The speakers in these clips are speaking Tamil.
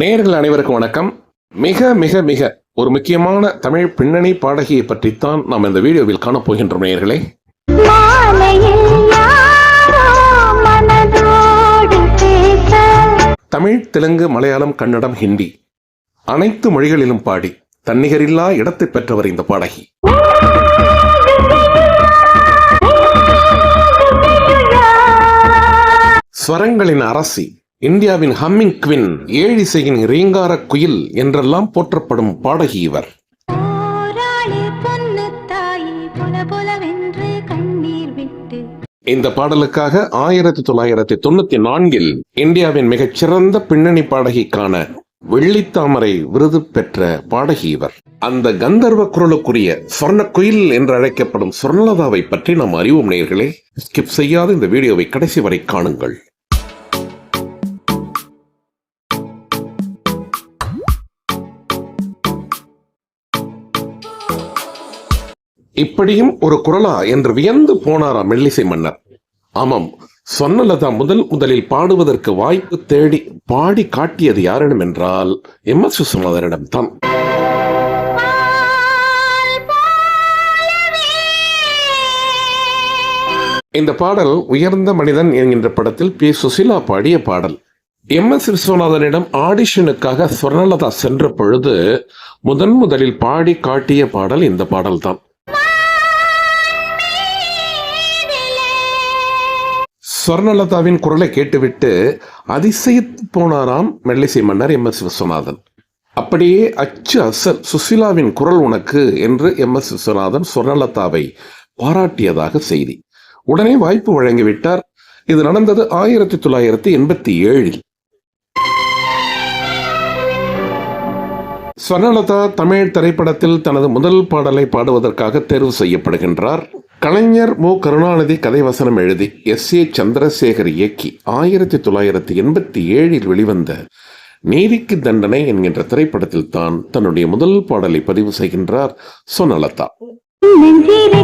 நேயர்கள் அனைவருக்கும் வணக்கம். மிக மிக மிக ஒரு முக்கியமான தமிழ் பின்னணி பாடகியை பற்றித்தான் நாம் இந்த வீடியோவில் காணப்போகின்றோம் பேச. தமிழ் தெலுங்கு மலையாளம் கன்னடம் ஹிந்தி அனைத்து மொழிகளிலும் பாடி தன்னிகரில்லா இடத்தை பெற்றவர் இந்த பாடகி. ஸ்வரங்களின் அரசி இந்தியாவின் ஹம்மிங் குவின் ஏழிசையின் ரீங்கார குயில் என்றெல்லாம் போற்றப்படும் பாடகி இவர். இந்த பாடலுக்காக ஆயிரத்தி தொள்ளாயிரத்தி தொண்ணூத்தி நான்கில் இந்தியாவின் மிகச்சிறந்த பின்னணி பாடகிக்கான வெள்ளித்தாமரை விருது பெற்ற பாடகி இவர். அந்த கந்தர்வ குரலுக்குரிய சொர்ண குயில் என்று அழைக்கப்படும் சொர்ணலதாவை பற்றி நாம் அறிவோம் நேயர்களே. ஸ்கிப் செய்யாத இந்த வீடியோவை கடைசி வரை காணுங்கள். இப்படியும் ஒரு குரலா என்று வியந்து போனாரா மெல்லிசை மன்னர். ஆமாம் சொன்னலதா முதல் முதலில் பாடுவதற்கு வாய்ப்பு தேடி பாடி காட்டியது யாரிடம் என்றால் எம். எஸ். விஸ்வநாதனிடம் தான். இந்த பாடல் உயர்ந்த மனிதன் என்கின்ற படத்தில் பி. சுசிலா பாடிய பாடல். எம். எஸ். விஸ்வநாதனிடம் ஆடிஷனுக்காக ஸ்வர்ணலதா சென்ற பொழுது முதன் முதலில் பாடி காட்டிய பாடல் இந்த பாடல்தான். ஸ்வர்ணலதாவின் குரலை கேட்டுவிட்டு அதிசயித்து போனாராம் மெல்லிசை மன்னர் எம் எஸ் விஸ்வநாதன். அப்படியே அச்சு அசல் சுசிலாவின் குரல் உனக்கு என்று எம் எஸ் விஸ்வநாதன் ஸ்வர்ணலதாவை பாராட்டியதாக செய்தி. உடனே வாய்ப்பு வழங்கிவிட்டார். இது நடந்தது ஆயிரத்தி தொள்ளாயிரத்தி எண்பத்தி ஏழில். ஸ்வர்ணலதா தமிழ் திரைப்படத்தில் தனது முதல் பாடலை பாடுவதற்காக தேர்வு செய்யப்படுகின்றார். கலைஞர் மு. கருணாநிதி கதை வசனம் எழுதி எஸ். ஏ. சந்திரசேகர் இயக்கி ஆயிரத்தி தொள்ளாயிரத்தி எண்பத்தி ஏழில் வெளிவந்த நீதிக்கு தண்டனை என்கின்ற திரைப்படத்தில் தான் தன்னுடைய முதல் பாடலை பதிவு செய்கின்றார் களஞ்சியமே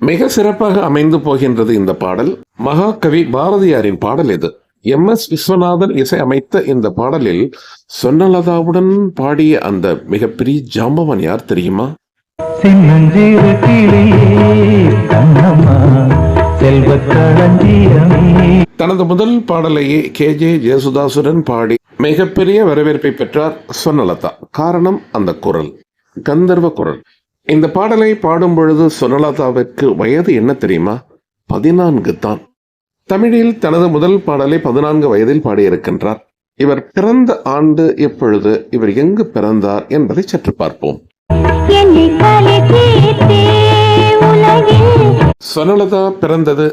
மிக சிறப்பாக அமைந்து போகின்றது இந்த பாடல். மகாகவி பாரதியாரின் பாடல் இது. எம் எஸ் விஸ்வநாதன் இசை அமைத்த இந்த பாடலில் சொன்னலதாவுடன் பாடிய அந்த மிகப்பெரிய ஜாம்பவான் யார் தெரியுமா? தனது முதல் பாடலையே கே. ஜே. ஜேசுதாசுடன் பாடி மிகப்பெரிய வரவேற்பை பெற்றார் சொன்னலதா. காரணம் அந்த குரல் கந்தர்வ குரல். இந்த பாடலை பாடும் பொழுது சொன்னலதாவிற்கு வயது என்ன தெரியுமா? பதினான்கு தான் தமிழில் தனது முதல் பாடலை பதினான்கு வயதில் பாடியிருக்கின்றார். இவர் பிறந்த ஆண்டு எப்பொழுது இவர் எங்கு பிறந்தார் என்பதை சற்று பார்ப்போம். சொனலதா பிறந்தது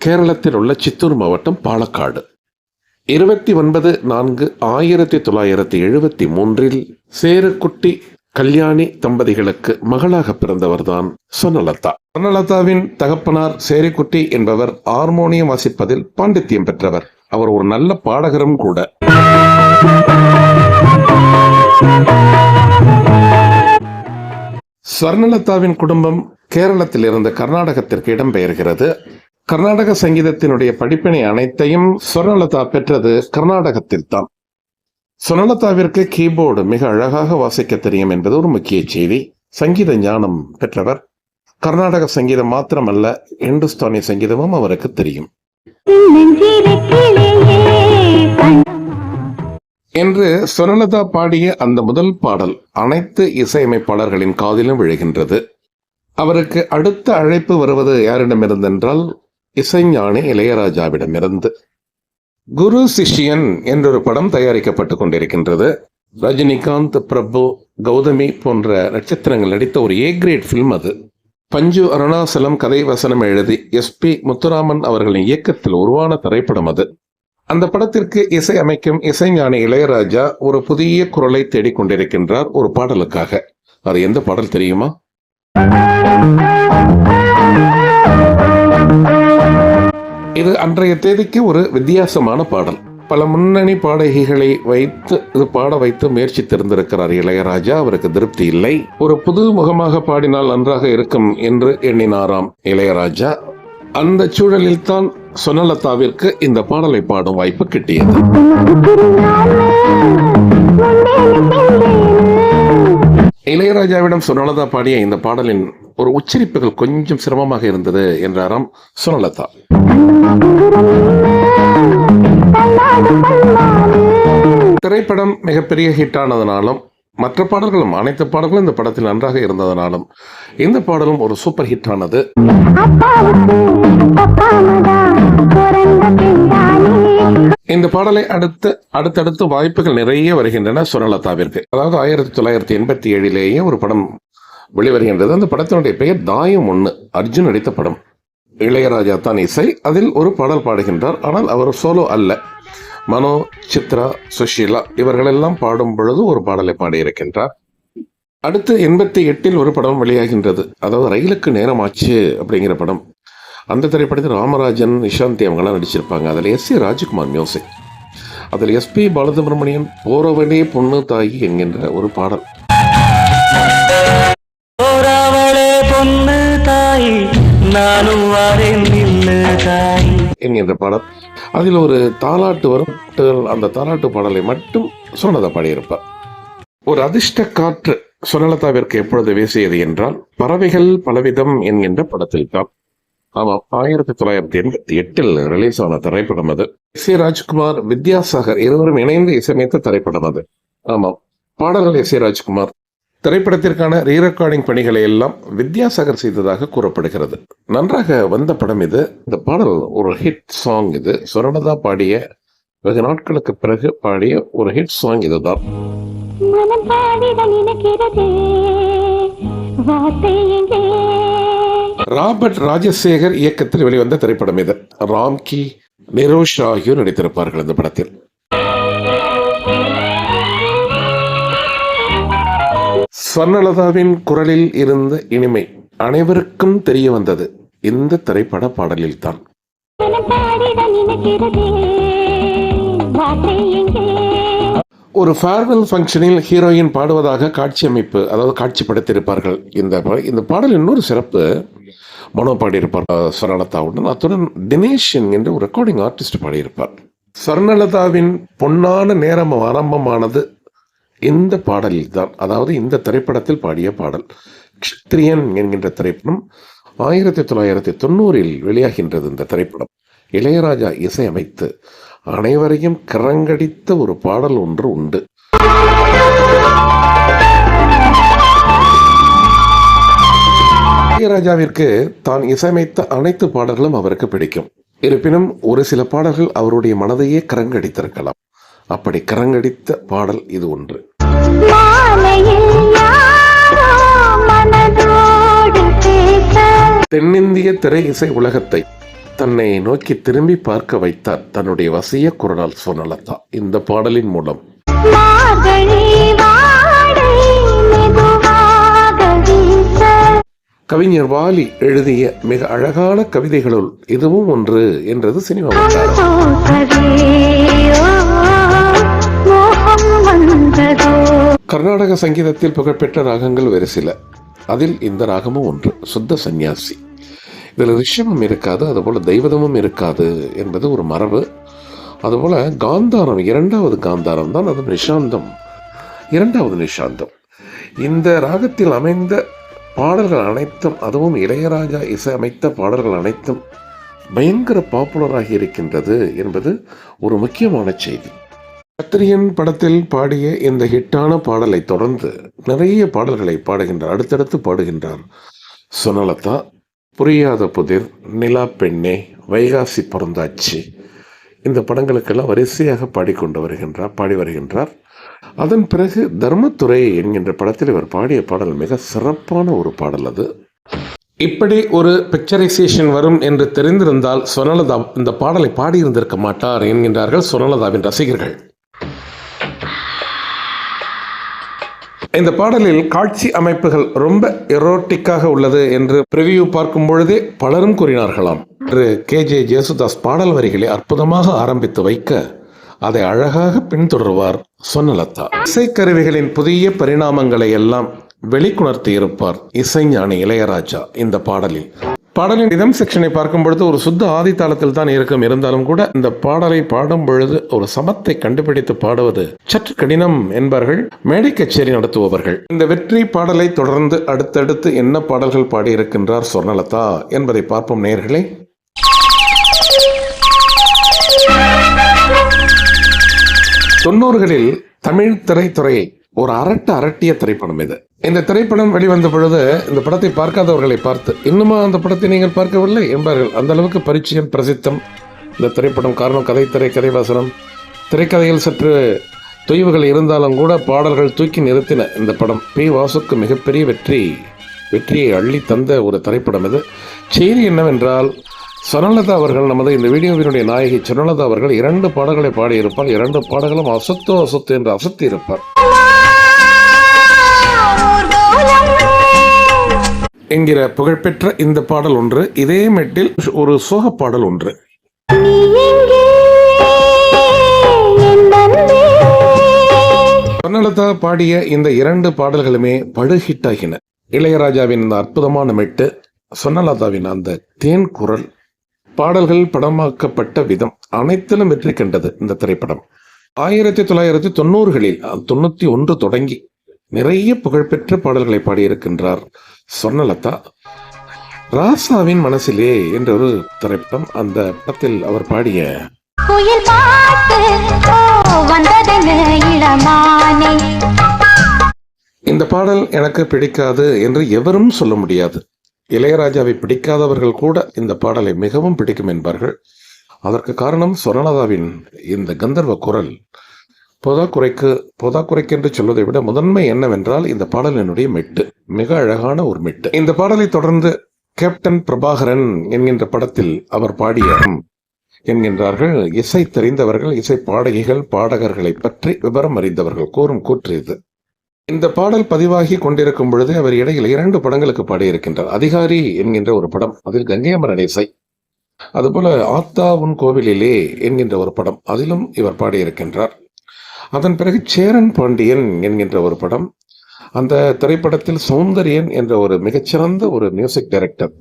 கேரளத்தில் உள்ள சித்தூர் மாவட்டம் பாலக்காடு. இருபத்தி ஒன்பது நான்கு ஆயிரத்தி தொள்ளாயிரத்தி எழுபத்தி மூன்றில் சேருக்குட்டி கல்யாணி தம்பதிகளுக்கு மகளாக பிறந்தவர்தான் சொன்னலதா சொன்னலதாவின் தகப்பனார் சேரிக்குட்டி என்பவர் ஹார்மோனியம் வாசிப்பதில் பாண்டித்யம் பெற்றவர். அவர் ஒரு நல்ல பாடகரும் கூட. ஸ்வர்ணலதாவின் குடும்பம் கேரளத்தில் இருந்து கர்நாடகத்திற்கு இடம்பெயர்கிறது. கர்நாடக சங்கீதத்தினுடைய படிப்பினை அனைத்தையும் ஸ்வர்ணலதா பெற்றது கர்நாடகத்தில் தான் சுனலதாவிற்கு கீபோர்டு மிக அழகாக வாசிக்க தெரியும் என்பது ஒரு முக்கிய செய்தி. சங்கீத ஞானம் பெற்றவர். கர்நாடக சங்கீதம் மாத்திரமல்ல இந்துஸ்தானி சங்கீதமும் அவருக்கு தெரியும். என்று சுனலதா பாடிய அந்த முதல் பாடல் அனைத்து இசையமைப்பாளர்களின் காதிலும் விழுகின்றது. அவருக்கு அடுத்த அழைப்பு வருவது யாரிடமிருந்தென்றால் இசைஞானி இளையராஜாவிடமிருந்து. குரு சிஷ்யன் என்றொரு படம் தயாரிக்கப்பட்டு கொண்டிருக்கின்றது. ரஜினிகாந்த் பிரபு கௌதமி போன்ற நட்சத்திரங்கள் நடித்த ஒரு ஏ கிரேட் ஃபில்ம் அது. பஞ்சு அருணாசலம் கதை வசனம் எழுதி எஸ்பி முத்துராமன் அவர்களின் இயக்கத்தில் உருவான திரைப்படம் அது. அந்த படத்திற்கு இசை அமைக்கும் இசைஞானி இளையராஜா ஒரு புதிய குரலை தேடிக்கொண்டிருக்கின்றார் ஒரு பாடலுக்காக. அது எந்த பாடல் தெரியுமா? இது அன்றைய தேதிக்கு ஒரு வித்தியாசமான பாடல். பல முன்னணி பாடகிகளை வைத்து இது பாட வைத்து முயற்சித்திருந்திருக்கிறார் இளையராஜா. அவருக்கு திருப்தி இல்லை. ஒரு புது முகமாக பாடினால் நன்றாக இருக்கும் என்று எண்ணினாராம் இளையராஜா. அந்த சூழலில் தான் சுனலதாவிற்கு இந்த பாடலை பாடும் வாய்ப்பு கிட்டியது. இளையராஜாவிடம் சுனலதா பாடிய இந்த பாடலின் ஒரு உச்சரிப்புகள் கொஞ்சம் சிரமமாக இருந்தது என்றாராம் சுனலதா. திரைப்படம் மிகப்பெரிய ஹிட் ஆனதுனாலும் மற்ற பாடல்களும் அனைத்து பாடல்களும் இந்த படத்தில் நன்றாக இருந்ததனாலும் இந்த பாடலும் ஒரு சூப்பர் ஹிட் ஆனது. இந்த பாடலை அடுத்து அடுத்தடுத்து வாய்ப்புகள் நிறைய வருகின்றன சுரலதாவிற்கு. அதாவது ஆயிரத்தி தொள்ளாயிரத்தி எண்பத்தி ஏழிலேயே ஒரு படம் வெளிவருகின்றது. அந்த படத்தினுடைய பெயர் தாயம் ஒன்று அர்ஜுன் நடித்த படம். இளையராஜா தான் இசை. அதில் ஒரு பாடல் பாடுகின்றார். ஆனால் அவர் சோலோ அல்ல. மனோ சித்ரா சுஷீலா இவர்களெல்லாம் பாடும் பொழுது ஒரு பாடலை பாடியிருக்கின்றார். அடுத்து எண்பத்தி எட்டில் ஒரு படம் வெளியாகின்றது. அதாவது ரயிலுக்கு நேரமாச்சு அப்படிங்கிற படம். அந்த திரைப்படத்தில் ராமராஜன் நிஷாந்தி அவங்களாம் நடிச்சிருப்பாங்க. அதில் எஸ் சி ராஜ்குமார் மியூசிக். அதில் எஸ்பி பாலசுப்ரமணியன் போறவனே பொண்ணு தாயி என்கின்ற ஒரு பாடல். நானும் வரேன் நில்லு என்கின்ற பாடல். அதில் ஒரு தாலாட்டு வரும். அந்த தாலாட்டு பாடலை மட்டும் சுனலதா பாடியிருப்பார். ஒரு அதிர்ஷ்ட காற்று சுனலதாவிற்கு எப்பொழுது வீசியது என்றால் பறவைகள் பலவிதம் என்கின்ற படத்தில் தான். ஆமாம் ஆயிரத்தி தொள்ளாயிரத்தி எண்பத்தி எட்டில் ரிலீஸ் ஆன திரைப்படம் அது. எஸ் ஏ ராஜ்குமார் வித்யாசாகர் இருவரும் இணைந்து இசையமைத்த திரைப்படம் அது. ஆமாம் பாடல்கள் எஸ் ஏ ராஜ்குமார். திரைப்படத்திற்கான ரீரெக்கார்டிங் பணிகளை எல்லாம் வித்யாசாகர் செய்ததாக கூறப்படுகிறது. நன்றாக வந்த படம் இது. இந்த பாடல் ஒரு ஹிட் சாங் இது. சுரணதா பாடிய வெகு நாட்களுக்கு பிறகு பாடிய ஒரு ஹிட் சாங் இதுதான். ராபர்ட் ராஜசேகர் இயக்கத்தில் வெளிவந்த திரைப்படம் இது. ராம்கி நிரோஷ் ஆகியோர் நடித்திருப்பார்கள் இந்த படத்தில். ஸ்வர்ணலதாவின் குரலில் இருந்த இனிமை அனைவருக்கும் தெரிய வந்தது. இந்த திரைப்பட பாடலில் தான் ஒரு ஃபேர்வெல் ஃபங்க்ஷனில் ஹீரோயின் பாடுவதாக காட்சி அமைப்பு அதாவது காட்சிப்படுத்தியிருப்பார்கள் இந்த இந்த பாடல் இன்னொரு சிறப்பு. மனோ பாடியிருப்பார் அஹ், ஸ்வர்ணலதாவுடன் அத்துடன் தினேஷன் என்று ஒரு ரெக்கார்டிங் ஆர்டிஸ்ட் பாடியிருப்பார். ஸ்வர்ணலதாவின் பொன்னான நேரம் ஆரம்பமானது இந்த பாடலில் தான் அதாவது இந்த திரைப்படத்தில் பாடிய பாடல் க்ஷத்ரியன் என்கின்ற திரைப்படம் ஆயிரத்தி தொள்ளாயிரத்தி தொண்ணூறில் வெளியாகின்றது இந்த திரைப்படம். இளையராஜா இசையமைத்து அனைவரையும் கரங்கடித்த ஒரு பாடல் ஒன்று உண்டு. இளையராஜாவிற்கு தான் இசையமைத்த அனைத்து பாடல்களும் அவருக்கு பிடிக்கும். இருப்பினும் ஒரு சில பாடல்கள் அவருடைய மனதையே கரங்கடித்திருக்கலாம். அப்படி கரங்கடித்த பாடல் இது ஒன்று. தென்னிந்திய திரை இசை உலகத்தை தன்னை நோக்கி திரும்பி பார்க்க வைத்தார் தன்னுடைய வசிய குரலால் சொன்னலதா இந்த பாடலின் மூலம் கவிஞர் வாலி எழுதிய மிக அழகான கவிதைகளுள் இதுவும் ஒன்று என்றது சினிமா கர்நாடக சங்கீதத்தில் புகழ்பெற்ற ராகங்கள் வேறு சில. அதில் இந்த ராகமும் ஒன்று சுத்த சந்நியாசி. இதில் ரிஷபம் இருக்காது அதுபோல் தெய்வதமும் இருக்காது என்பது ஒரு மரபு. அதுபோல் காந்தாரம் இரண்டாவது காந்தாரம் தான் அது நிஷாந்தம். இரண்டாவது நிஷாந்தம். இந்த ராகத்தில் அமைந்த பாடல்கள் அனைத்தும் அதுவும் இளையராஜா இசை அமைத்த பாடல்கள் அனைத்தும் பயங்கர பாப்புலராகி இருக்கின்றது என்பது ஒரு முக்கியமான செய்தி. கத்திரியன் படத்தில் பாடிய இந்த ஹிட்டான பாடலை தொடர்ந்து நிறைய பாடல்களை பாடுகின்றார் அடுத்தடுத்து பாடுகின்றார். சுனலதா புரியாத புதிர் நிலா பெண்ணே வைகாசி பிறந்தாச்சு இந்த படங்களுக்கெல்லாம் வரிசையாக பாடிக்கொண்டு வருகின்றார் பாடி வருகின்றார். அதன் பிறகு தர்மத்துறை என்கின்ற படத்தில் இவர் பாடிய பாடல் மிக சிறப்பான ஒரு பாடல் அது. இப்படி ஒரு பிக்சரைசேஷன் வரும் என்று தெரிந்திருந்தால் சுனலதா இந்த பாடலை பாடியிருந்திருக்க மாட்டார் என்கின்றார்கள் சுனலதாவின் ரசிகர்கள். இந்த பாடலில் காட்சி அமைப்புகள் ரொம்ப எரோட்டிக்காக உள்ளது என்று பிரிவியூ பார்க்கும் பொழுதே பலரும் கூறினார்களாம். என்று கே. ஜே. ஜேசுதாஸ் பாடல் வரிகளை அற்புதமாக ஆரம்பித்து வைக்க அதை அழகாக பின்தொடர்வார் சொன்னலதா. இசைக்கருவிகளின் புதிய பரிணாமங்களை எல்லாம் வெளிக்குணர்த்தி இருப்பார் இசைஞானி இளையராஜா இந்த பாடலில். பாடலின் இதம் செக்ஷனை பார்க்கும் பொழுது ஒரு சுத்த ஆதி தாளத்தில் தான் இருக்கும். இருந்தாலும் கூட இந்த பாடலை பாடும் பொழுது ஒரு சமத்தை கண்டுபிடித்து பாடுவது சற்று கடினம் என்பார்கள். மேடை கச்சேரி நடத்துபவர்கள். இந்த வெற்றி பாடலை தொடர்ந்து அடுத்தடுத்து என்ன பாடல்கள் பாடியிருக்கின்றார் சொர்ணலதா என்பதை பார்ப்போம் நேர்களே தொண்ணூறுகளில் தமிழ் திரைத்துறையை ஒரு அரட்ட அரட்டிய திரைப்படம் இது. இந்த திரைப்படம் வெளிவந்த பொழுது இந்த படத்தை பார்க்காதவர்களை பார்த்து இன்னுமா அந்த படத்தை நீங்கள் பார்க்கவில்லை? என்பார்கள். அந்த அளவுக்கு பரிச்சயம் பிரசித்தம். இந்த திரைப்படம் காரணம் கதை திரை கதைவாசனம். திரைக்கதையில் சற்று தொய்வுகள் இருந்தாலும் கூட பாடல்கள் தூக்கி நிறுத்தின இந்த படம். பி. வாசுக்கு மிகப்பெரிய வெற்றி வெற்றியை அள்ளி தந்த ஒரு திரைப்படம் இது. செய்தி என்னவென்றால் சரணலதா அவர்கள் நமது இந்த வீடியோவினுடைய நாயகி சரணலதா அவர்கள் இரண்டு பாடல்களை பாடியிருப்பார். இரண்டு பாடல்களும் அசத்தோ அசத்து என்று அசத்தி இருப்பார் என்கிற புகழ்பெற்ற இந்த பாடல் ஒன்று இதே மெட்டில் ஒரு சோக பாடல் ஒன்று. சொன்னலதா பாடிய இந்த இரண்டு பாடல்களுமே படு ஆகின இளையராஜாவின் இந்த அற்புதமான மெட்டு சொன்னலதாவின் அந்த தேன் குரல் பாடல்கள் படமாக்கப்பட்ட விதம் அனைத்திலும் வெற்றி கண்டது இந்த திரைப்படம். ஆயிரத்தி தொள்ளாயிரத்தி தொண்ணூறுகளில் தொண்ணூத்தி ஒன்று தொடங்கி நிறைய புகழ்பெற்ற பாடல்களை பாடியிருக்கின்றார் சொர்ணலதா. ராசாவின் மனசிலே என்ற ஒரு திரைப்படம் அந்த படத்தில் அவர் பாடிய குயில் பாட்டு இந்த பாடல் எனக்கு பிடிக்காது என்று எவரும் சொல்ல முடியாது. இளையராஜாவை பிடிக்காதவர்கள் கூட இந்த பாடலை மிகவும் பிடிக்கும் என்பார்கள். அதற்கு காரணம் சுரலதாவின் இந்த கந்தர்வ குரல். பொதாக்குறைக்கு பொதாக்குறைக்கென்று சொல்வதை விட முதன்மை என்னவென்றால் இந்த பாடலினுடைய மெட்டு. மிக அழகான ஒரு மெட்டு. இந்த பாடலை தொடர்ந்து கேப்டன் பிரபாகரன் என்கின்ற படத்தில் அவர் பாடிய என்கின்றார்கள் இசை தெரிந்தவர்கள் இசை பாடகிகள் பாடகர்களை பற்றி விவரம் அறிந்தவர்கள் கூறும் கூற்று இது. இந்த பாடல் பதிவாகி கொண்டிருக்கும் பொழுது அவர் இடையில் இரண்டு படங்களுக்கு பாடியிருக்கின்றார். அதிகாரி என்கின்ற ஒரு படம் அதில் கங்கை இசை அதுபோல ஆத்தா உன் கோவிலிலே என்கின்ற ஒரு படம் அதிலும் இவர் பாடியிருக்கின்றார். அதன் பிறகு சேரன் பாண்டியன் என்கின்ற ஒரு படம் அந்த திரைப்படத்தில் சௌந்தரியன் என்ற ஒரு மிகச்சிறந்த ஒரு music director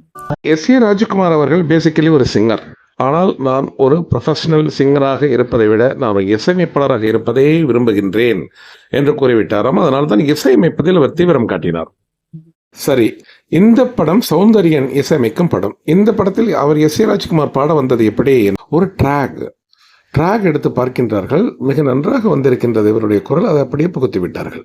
S A Rajkumar அவர்கள் பேசிக்கலி ஒரு சிங்கர் ஆனால் நான் ஒரு ப்ரொஃபஷனல் சிங்கராக இருப்பதை விட நான் ஒரு இசையமைப்பாளராக இருப்பதே விரும்புகின்றேன் என்று கூறிவிட்டாராம். அதனால் தான் இசையமைப்பதில் அவர் தீவிரம் காட்டினார். சரி இந்த படம் சௌந்தரியன் இசையமைக்கும் படம். இந்த படத்தில் அவர் எஸ். ஏ. ராஜ்குமார் பாட வந்தது எப்படி? ஒரு ட்ராக் ட்ராக் எடுத்து பார்க்கின்றார்கள். மிக நன்றாக வந்திருக்கின்றது இவருடைய குரல். அதை அப்படியே புகுத்தி விட்டார்கள்.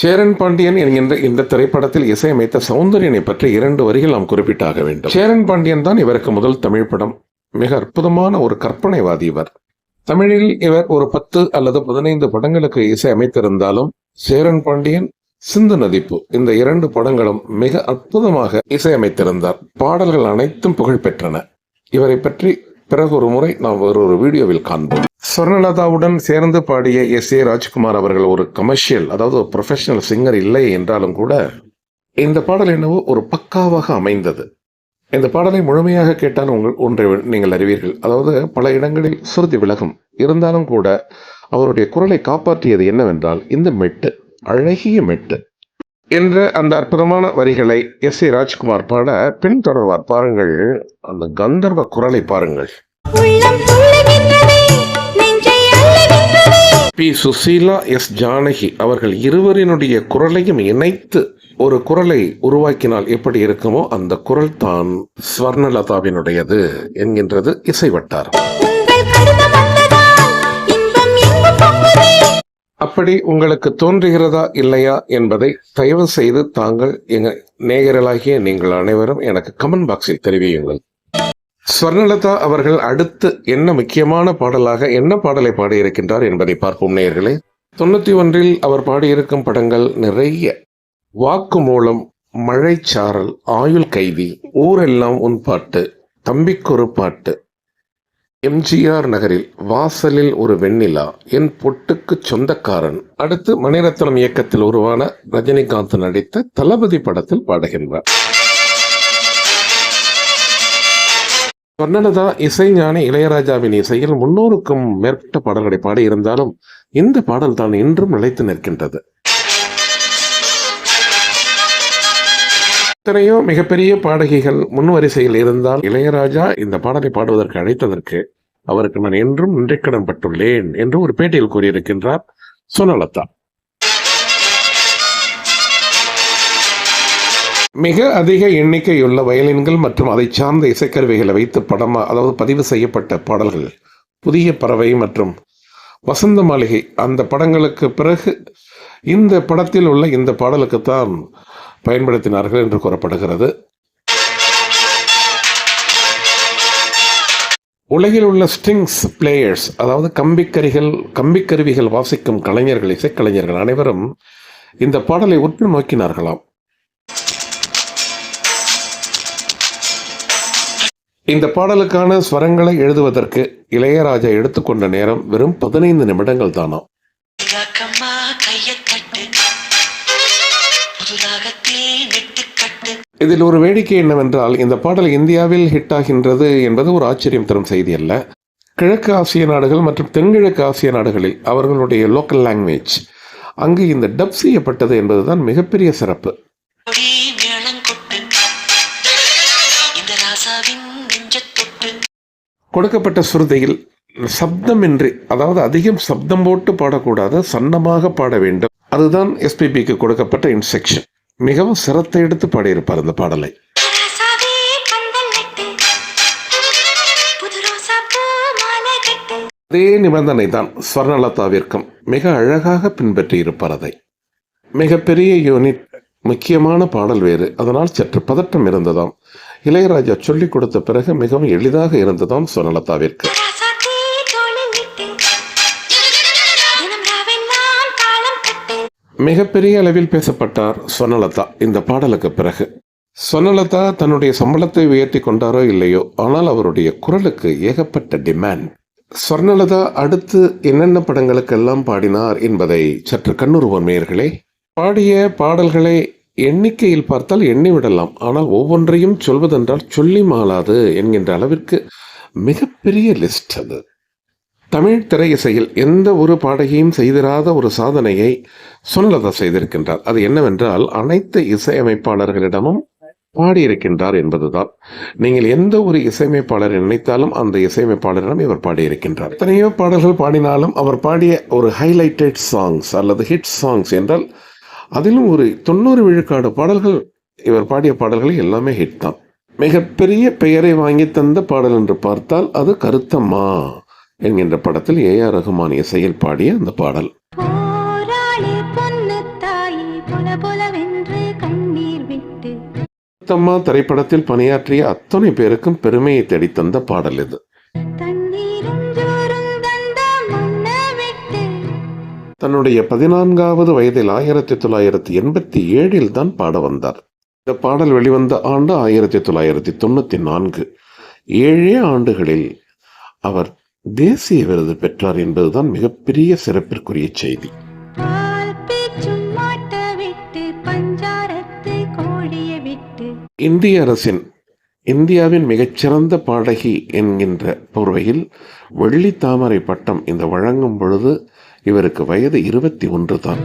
சேரன் பாண்டியன் என்கின்ற இந்த திரைப்படத்தில் இசையமைத்த சௌந்தரியனை பற்றி இரண்டு வரிகள் நாம் குறிப்பிட்டாக வேண்டும். சேரன் பாண்டியன் தான் இவருக்கு முதல் தமிழ் படம். மிக அற்புதமான ஒரு கற்பனைவாதி இவர். தமிழில் இவர் ஒரு பத்து அல்லது பதினைந்து படங்களுக்கு இசை அமைத்திருந்தாலும் சேரன் பாண்டியன் சிந்து நதிப்பு இந்த இரண்டு படங்களும் மிக அற்புதமாக இசையமைத்திருந்தார். பாடல்கள் அனைத்தும் புகழ் பெற்றன இவரை பற்றி பிறகு ஒரு முறை நாம் ஒரு ஒரு வீடியோவில் காண்போம். ஸ்வர்ணலதாவுடன் சேர்ந்து பாடிய எஸ் ஏ ராஜ்குமார் அவர்கள் ஒரு கமர்ஷியல் அதாவது ஒரு ப்ரொஃபஷனல் சிங்கர் இல்லை என்றாலும் கூட இந்த பாடல் என்னவோ ஒரு பக்காவாக அமைந்தது. இந்த பாடலை முழுமையாக கேட்டால் உங்கள் ஒன்றை நீங்கள் அறிவீர்கள். அதாவது பல இடங்களில் சுருதி விலகும். இருந்தாலும் கூட அவருடைய குரலை காப்பாற்றியது என்னவென்றால் இந்த மெட்டு அழகிய மெட்டு என்ற அந்த அற்புதமான வரிகளை எஸ் ஏ ராஜ்குமார் பாட பின்தொடர்வார். பாருங்கள் அந்த கந்தர்வ குரலை பாருங்கள். பி. சுசீலா எஸ். ஜானகி அவர்கள் இருவரினுடைய குரலையும் இணைத்து ஒரு குரலை உருவாக்கினால் எப்படி இருக்குமோ அந்த குரல் தான் ஸ்வர்ணலதாவினுடையது என்கின்றது இசை வட்டாரம் அப்படி உங்களுக்கு தோன்றுகிறதா இல்லையா என்பதை தயவு செய்து தாங்கள் எங்க நேயர்களாகிய நீங்கள் அனைவரும் எனக்கு கமெண்ட் பாக்ஸில் தெரிவியுங்கள். ஸ்வர்ணலதா அவர்கள் அடுத்து என்ன முக்கியமான பாடலாக என்ன பாடலை பாடியிருக்கின்றார் என்பதை பார்ப்போம் நேயர்களே. தொண்ணூத்தி ஒன்றில் அவர் பாடியிருக்கும் படங்கள் நிறைய. வாக்கு மூலம் மழைச்சாரல் ஆயுள் கைதி ஊரெல்லாம் உன் பாட்டு தம்பிக்கொரு பாட்டு எம்ஜிஆர் நகரில் வாசலில் ஒரு வெண்ணிலா என் பொட்டுக்கு சொந்தக்காரன். அடுத்து மணிரத்னம் இயக்கத்தில் உருவான ரஜினிகாந்த் நடித்த தளபதி படத்தில் பாடுகின்றார். வர்ணலதா இசைஞானி இளையராஜாவின் இசையில் முன்னூறுக்கும் மேற்பட்ட பாடல்களை பாடியிருந்தாலும் இந்த பாடல் தான் இன்றும் நிலைத்து நிற்கின்றது. எத்தனையோ மிகப்பெரிய பாடகிகள் முன்வரிசையில் இருந்தால் இளையராஜா இந்த பாடலை பாடுவதற்கு அழைத்ததற்கு அவருக்கு நான் என்றும் நன்றிக்கடன் பட்டுள்ளேன் என்று ஒரு பேட்டியில் கூறியிருக்கின்றார் சுனலதா. மிக அதிக எண்ணிக்கையுள்ள வயலின்கள் மற்றும் அதை சார்ந்த இசைக்கருவிகளை வைத்து படமா அதாவது பதிவு செய்யப்பட்ட பாடல்கள் புதிய பறவை மற்றும் வசந்த மாளிகை அந்த படங்களுக்கு பிறகு இந்த படத்தில் உள்ள இந்த பாடலுக்கு தான் பயன்படுத்தினார்கள் என்று கூறப்படுகிறது. உலகில் உள்ள ஸ்ட்ரிங்ஸ் பிளேயர்ஸ் அதாவது கம்பிக்கரிகள் கம்பிக்கருவிகள் வாசிக்கும் கலைஞர்கள் இசைக்கலைஞர்கள் அனைவரும் இந்த பாடலை உற்று நோக்கினார்களாம். இந்த பாடலுக்கான ஸ்வரங்களை எழுதுவதற்கு இளையராஜா எடுத்துக்கொண்ட நேரம் வெறும் பதினைந்து நிமிடங்கள் தானாம். இதில் ஒரு வேடிக்கை என்னவென்றால் இந்த பாடல் இந்தியாவில் ஹிட் ஆகின்றது என்பது ஒரு ஆச்சரியம் தரும் செய்தி அல்ல. கிழக்கு ஆசிய நாடுகள் மற்றும் தென்கிழக்கு ஆசிய நாடுகளில் அவர்களுடைய லோக்கல் லாங்குவேஜ் அங்கு இந்த டப் செய்யப்பட்டது என்பதுதான் மிகப்பெரிய சிறப்பு. கொடுக்கப்பட்ட சுருதியில் சப்தமின்றி அதாவது அதிகம் சப்தம் போட்டு பாடக்கூடாது சன்னமாக பாட வேண்டும். அதுதான் எஸ்பிபிக்கு கொடுக்கப்பட்ட இன்ஸ்ட்ரக்ஷன் மிகவும் சிரத்தை எடுத்து பாடியிருப்பார் இந்த பாடலை. அதே நிபந்தனை தான் ஸ்வர்ணலதாவிற்கும். மிக அழகாக பின்பற்றியிருப்பார் அதை. மிகப்பெரிய யூனிட் முக்கியமான பாடல் வேறு. அதனால் சற்று பதட்டம் இருந்ததாம். இளையராஜா சொல்லிக் கொடுத்த பிறகு மிகவும் எளிதாக இருந்ததாம் ஸ்வர்ணலதாவிற்கு. மிகப்பெரிய அளவில் பேசப்பட்டார் சொர்ணலதா இந்த பாடலுக்கு பிறகு சொர்ணலதா தன்னுடைய சம்பளத்தை உயர்த்தி கொண்டாரோ இல்லையோ ஆனால் அவருடைய குரலுக்கு ஏகப்பட்ட டிமாண்ட். சொர்ணலதா அடுத்து என்னென்ன படங்களுக்கெல்லாம் பாடினார் என்பதை சற்று கண்ணுருவோம் நேயர்களே பாடிய பாடல்களை எண்ணிக்கையில் பார்த்தால் எண்ணிவிடலாம் ஆனால் ஒவ்வொன்றையும் சொல்வதென்றால் சொல்லி மாளாது என்கின்ற அளவிற்கு மிகப்பெரிய லிஸ்ட் அது. தமிழ் திரை இசையில் எந்த ஒரு பாடகியும் செய்திராத ஒரு சாதனையை சுனலதா செய்திருக்கின்றார். அது என்னவென்றால் அனைத்து இசையமைப்பாளர்களிடமும் பாடியிருக்கின்றார் என்பதுதான். நீங்கள் எந்த ஒரு இசையமைப்பாளரை நினைத்தாலும் அந்த இசையமைப்பாளரிடம் இவர் பாடியிருக்கின்றார். எத்தனையோ பாடல்கள் பாடினாலும் அவர் பாடிய ஒரு ஹைலைட்டட் சாங்ஸ் அல்லது ஹிட் சாங்ஸ் என்றால் அதிலும் ஒரு தொண்ணூறு விழுக்காடு பாடல்கள் இவர் பாடிய பாடல்கள் எல்லாமே ஹிட் தான். மிகப்பெரிய பெயரை வாங்கி தந்த பாடல் என்று பார்த்தால் அது கருத்தம்மா. என்கின்ற படத்தில் ஏ ஆர் ரகுமான் இசையில் பாடிய அந்த பாடல். கருத்தம்மா திரைப்படத்தில் பணியாற்றிய அத்தனை பேருக்கும் பெருமையை தேடித்தந்த பாடல் இது. தன்னுடைய பதினான்காவது வயதில் ஆயிரத்தி தொள்ளாயிரத்தி எண்பத்தி ஏழில் தான் பாட வந்தார். இந்த பாடல் வெளிவந்த ஆண்டு ஆயிரத்தி தொள்ளாயிரத்தி தொண்ணூத்தி நான்கு. ஏழே ஆண்டுகளில் அவர் தேசிய விருது பெற்றார் என்பதுதான் மிகப்பெரிய சிறப்பிற்குரிய செய்தி. இந்திய அரசின் இந்தியாவின் மிகச்சிறந்த பாடகி என்கின்ற போர்வையில் வெள்ளி தாமரை பட்டம் இந்த வழங்கும் பொழுது இவருக்கு வயது இருபத்தி ஒன்று தான்.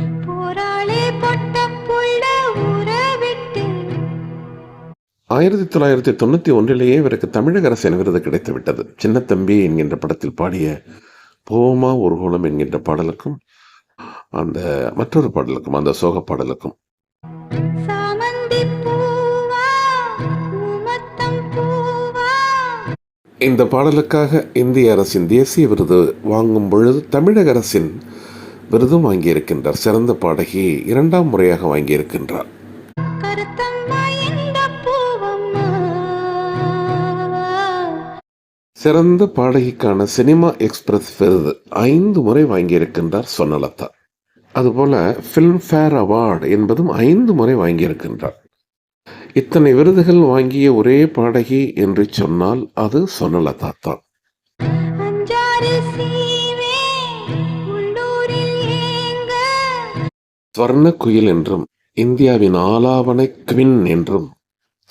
ஆயிரத்தி தொள்ளாயிரத்தி தொண்ணூத்தி ஒன்றிலேயே இவருக்கு தமிழக அரசின் விருது கிடைத்து விட்டது சின்னத்தம்பி என்கின்ற படத்தில் பாடிய போமா ஊர்கோலம் என்கின்ற பாடலுக்கும் அந்த மற்றொரு பாடலுக்கும் அந்த சோக பாடலுக்கும். இந்த பாடலுக்காக இந்திய அரசின் தேசிய விருது வாங்கும் பொழுது தமிழக அரசின் விருதும் வாங்கியிருக்கின்றார். சிறந்த பாடகி இரண்டாம் முறையாக வாங்கியிருக்கின்றார். சிறந்த பாடகிக்கான சினிமா எக்ஸ்பிரஸ் விருது ஐந்து முறை வாங்கியிருக்கின்றார் சொன்னலதா. அதுபோல ஃபிலிம்ஃபேர் அவார்டு என்பதும் ஐந்து முறை வாங்கியிருக்கின்றார். இத்தனை விருதுகள் வாங்கிய ஒரே பாடகி என்று சொன்னால் அது சொன்னலதா தான். ஸ்வர்ண குயில் என்றும் இந்தியாவின் ஆலாவணை குவின் என்றும்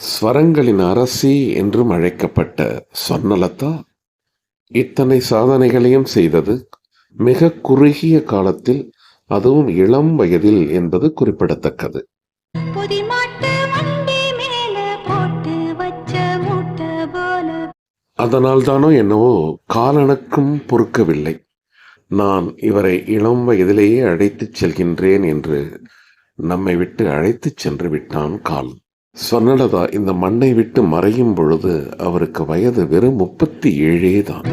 ஸ்வரங்களின் அரசி என்றும் அழைக்கப்பட்ட சொர்ணலதா இத்தனை சாதனைகளையும் செய்தது மிக குறுகிய காலத்தில் அதுவும் இளம் வயதில் என்பது குறிப்பிடத்தக்கது. அதனால் தானோ என்னவோ காலனுக்கும் பொறுக்கவில்லை. நான் இவரை இளம் வயதிலேயே அழைத்துச் செல்கின்றேன் என்று நம்மை விட்டு அழைத்துச் சென்று விட்டான் கால் சொன்னலதா இந்த மண்ணை விட்டு மறையும் பொழுது அவருக்கு வயது வெறும் முப்பத்தி ஏழே தான்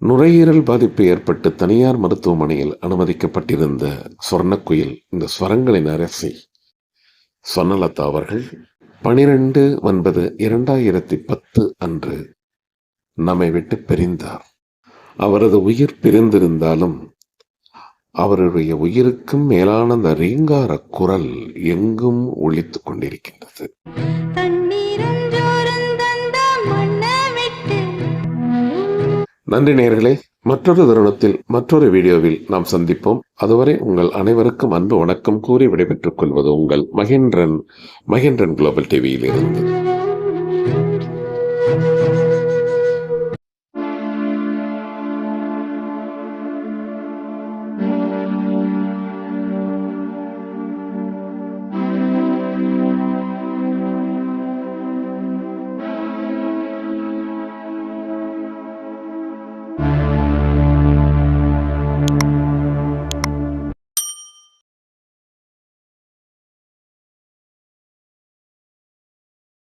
நுரையீரல் பாதிப்பு ஏற்பட்டு தனியார் மருத்துவமனையில் அனுமதிக்கப்பட்டிருந்த சொர்ணக்குயில் இந்த ஸ்வரங்களின் அரசி. சொன்னலதா அவர்கள் பனிரெண்டு ஒன்பது இரண்டாயிரத்தி பத்து அன்று நம்மை விட்டு பிரிந்தார். அவரது உயிர் பிரிந்திருந்தாலும் அவருடைய உயிருக்கும் மேலான அந்த ரீங்கார குரல் எங்கும் ஒழித்து கொண்டிருக்கின்றது. நன்றி நேர்களே. மற்றொரு தருணத்தில் மற்றொரு வீடியோவில் நாம் சந்திப்போம். அதுவரை உங்கள் அனைவருக்கும் அன்பு வணக்கம் கூறி விடைபெற்றுக் கொள்வது உங்கள் மகேந்திரன் மகேந்திரன் குளோபல் டிவியில் இருந்து